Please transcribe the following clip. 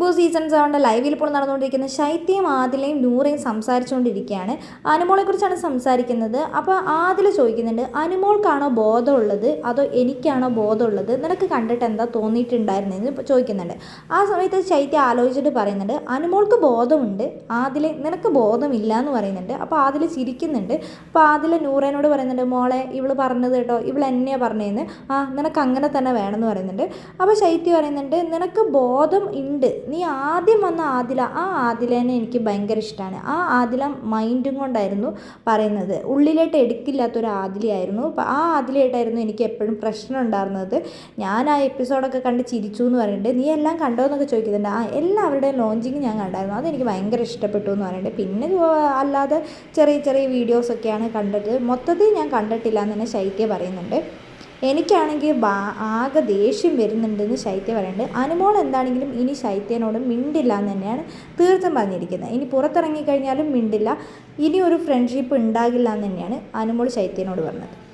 Big boss season സെവന്റെ ലൈവിൽ ഇപ്പോൾ നടന്നുകൊണ്ടിരിക്കുന്ന ശൈത്യയും ആദിലയും നൂറയും സംസാരിച്ചുകൊണ്ടിരിക്കുകയാണ്. അനുമോളെക്കുറിച്ചാണ് സംസാരിക്കുന്നത്. അപ്പോൾ ആദില ചോദിക്കുന്നുണ്ട് അനുമോൾക്കാണോ ബോധമുള്ളത്? അതോ എനിക്കാണോ ബോധമുള്ളത്? നിനക്ക് കണ്ടിട്ട് എന്താ തോന്നിയിട്ടുണ്ടായിരുന്നെന്ന് ചോദിക്കുന്നുണ്ട്. ആ സമയത്ത് ശൈത്യ ആലോചിച്ചിട്ട് പറയുന്നുണ്ട് അനുമോൾക്ക് ബോധമുണ്ട് ആദിലെ നിനക്ക് ബോധമില്ല എന്ന് പറയുന്നുണ്ട്. അപ്പോൾ ആദില ചിരിക്കുന്നുണ്ട്. അപ്പോൾ ആദില നൂറേനോട് പറയുന്നുണ്ട് മോളെ ഇവൾ പറഞ്ഞത് കേട്ടോ ഇവൾ എന്നെയാണ് പറഞ്ഞതെന്ന് ആ നിനക്ക് അങ്ങനെ തന്നെ വേണമെന്ന് പറയുന്നുണ്ട്. അപ്പോൾ ശൈത്യ പറയുന്നുണ്ട് നിനക്ക് ബോധം ഉണ്ട് നീ ആദ്യം വന്ന ആദില ആ ആദിലേനെ എനിക്ക് ഭയങ്കര ഇഷ്ടമാണ് ആ ആദില മൈൻഡും കൊണ്ടായിരുന്നു പറയുന്നത്. ഉള്ളിലായിട്ട് എടുക്കില്ലാത്തൊരു ആദിലയായിരുന്നു. അപ്പോൾ ആ ആദിലയായിട്ടായിരുന്നു എനിക്ക് എപ്പോഴും പ്രശ്നം ഉണ്ടായിരുന്നത്. ഞാൻ ആ എപ്പിസോഡൊക്കെ കണ്ട് ചിരിച്ചു എന്ന് പറയുന്നുണ്ട്. നീ എല്ലാം കണ്ടോ എന്നൊക്കെ ചോദിക്കുന്നുണ്ട്. ആ എല്ലാവരുടെയും ലോഞ്ചിങ് ഞാൻ കണ്ടായിരുന്നു. അതെനിക്ക് ഭയങ്കര ഇഷ്ടപ്പെട്ടു എന്ന് പറയുന്നുണ്ട്. പിന്നെ അല്ലാതെ ചെറിയ ചെറിയ വീഡിയോസൊക്കെയാണ് കണ്ടത്. മൊത്തത്തിൽ ഞാൻ കണ്ടിട്ടില്ല എന്ന് തന്നെ ശൈത്യ പറയുന്നുണ്ട്. എനിക്കാണെങ്കിൽ ആകെ ദേഷ്യം വരുന്നുണ്ടെന്ന് ശൈത്യ പറയുന്നുണ്ട്. അനുമോൾ എന്താണെങ്കിലും ഇനി ശൈത്യനോട് മിണ്ടില്ല എന്ന് തന്നെയാണ് തീർത്തും പറഞ്ഞിരിക്കുന്നത്. ഇനി പുറത്തിറങ്ങിക്കഴിഞ്ഞാലും മിണ്ടില്ല. ഇനി ഒരു ഫ്രണ്ട്ഷിപ്പ് ഉണ്ടാകില്ല എന്ന് തന്നെയാണ് അനുമോൾ ശൈത്യനോട് പറഞ്ഞത്.